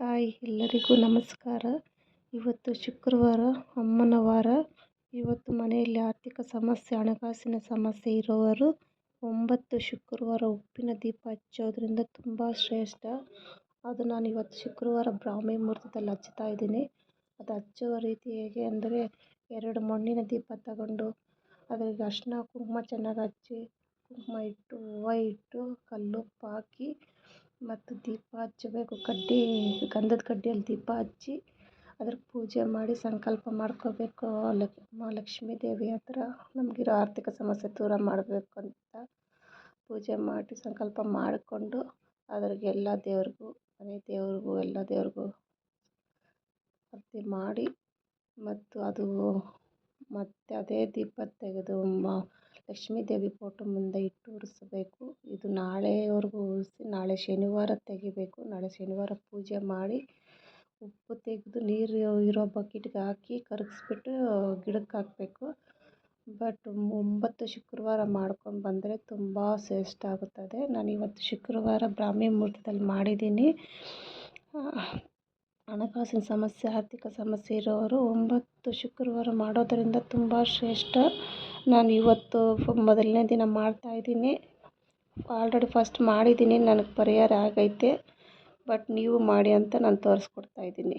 Hi ಎಲ್ಲರಿಗೂ ನಮಸ್ಕಾರ. ಇವತ್ತು ಶುಕ್ರವಾರ, ಅಮ್ಮನ ವಾರ. ಇವತ್ತು ಮನೆಯಲ್ಲಿ ಆರ್ಥಿಕ ಸಮಸ್ಯೆ, ಹಣಕಾಸಿನ ಸಮಸ್ಯೆ ಇರೋವರು ಒಂಬತ್ತು ಶುಕ್ರವಾರ ಉಪ್ಪಿನ ದೀಪ ಹಚ್ಚೋದ್ರಿಂದ ತುಂಬ ಶ್ರೇಷ್ಠ. ಅದು ನಾನು ಇವತ್ತು ಶುಕ್ರವಾರ ಬ್ರಾಹ್ಮಿ ಮುಹೂರ್ತದಲ್ಲಿ ಹಚ್ತಾ ಇದ್ದೀನಿ. ಅದು ಹಚ್ಚುವ ರೀತಿ ಹೇಗೆ ಅಂದರೆ, ಎರಡು ಮಣ್ಣಿನ ದೀಪ ತಗೊಂಡು ಅದರಿಗೆ ಅರಿಶಿನ ಕುಂಕುಮ ಚೆನ್ನಾಗಿ ಹಚ್ಚಿ, ಕುಂಕುಮ ಇಟ್ಟು, ಹೂವು ಇಟ್ಟು, ಕಲ್ಲುಪ್ಪು ಹಾಕಿ ಮತ್ತು ದೀಪ ಹಚ್ಚಬೇಕು. ಕಡ್ಡಿ, ಗಂಧದ ಕಡ್ಡಿಯಲ್ಲಿ ದೀಪ ಹಚ್ಚಿ ಅದ್ರ ಪೂಜೆ ಮಾಡಿ ಸಂಕಲ್ಪ ಮಾಡ್ಕೋಬೇಕು. ಲಕ್ ಲಕ್ಷ್ಮಿ ದೇವಿ ಹತ್ರ ನಮಗಿರೋ ಆರ್ಥಿಕ ಸಮಸ್ಯೆ ದೂರ ಮಾಡಬೇಕು ಅಂತ ಪೂಜೆ ಮಾಡಿ ಸಂಕಲ್ಪ ಮಾಡಿಕೊಂಡು ಅದ್ರಾಗೆಲ್ಲ ದೇವ್ರಿಗೂ, ಮನೆ ದೇವ್ರಿಗೂ, ಎಲ್ಲ ದೇವ್ರಿಗೂ ಆರತಿ ಮಾಡಿ ಮತ್ತು ಅದು ಮತ್ತು ಅದೇ ದೀಪ ತೆಗೆದು ಮ ಲಕ್ಷ್ಮೀ ದೇವಿ ಫೋಟೋ ಮುಂದೆ ಇಟ್ಟು ಉರಿಸ್ಬೇಕು ಇದು ನಾಳೆವರೆಗೂ ಉರಿಸಿ ನಾಳೆ ಶನಿವಾರ ತೆಗಿಬೇಕು. ನಾಳೆ ಶನಿವಾರ ಪೂಜೆ ಮಾಡಿ ಉಪ್ಪು ತೆಗೆದು ನೀರು ಇರೋ ಬಕೆಟ್ಗೆ ಹಾಕಿ ಕರಗಿಸ್ಬಿಟ್ಟು ಗಿಡಕ್ಕೆ ಹಾಕಬೇಕು. ಬಟ್ ಒಂಬತ್ತು ಶುಕ್ರವಾರ ಮಾಡ್ಕೊಂಡು ಬಂದರೆ ತುಂಬ ಶ್ರೇಷ್ಠ ಆಗುತ್ತದೆ. ನಾನು ಇವತ್ತು ಶುಕ್ರವಾರ ಬ್ರಾಹ್ಮಿ ಮುಹೂರ್ತದಲ್ಲಿ ಮಾಡಿದ್ದೀನಿ. ಹಣಕಾಸಿನ ಸಮಸ್ಯೆ, ಆರ್ಥಿಕ ಸಮಸ್ಯೆ ಇರೋರು ಒಂಬತ್ತು ಶುಕ್ರವಾರ ಮಾಡೋದರಿಂದ ತುಂಬ ಶ್ರೇಷ್ಠ. ನಾನು ಇವತ್ತು ಮೊದಲನೇ ದಿನ ಮಾಡ್ತಾಯಿದ್ದೀನಿ ಆಲ್ರೆಡಿ ಫಸ್ಟ್ ಮಾಡಿದ್ದೀನಿ. ನನಗೆ ಪರಿಹಾರ ಆಗೈತೆ. ಬಟ್ ನೀವು ಮಾಡಿ ಅಂತ ನಾನು ತೋರಿಸ್ಕೊಡ್ತಾ ಇದ್ದೀನಿ.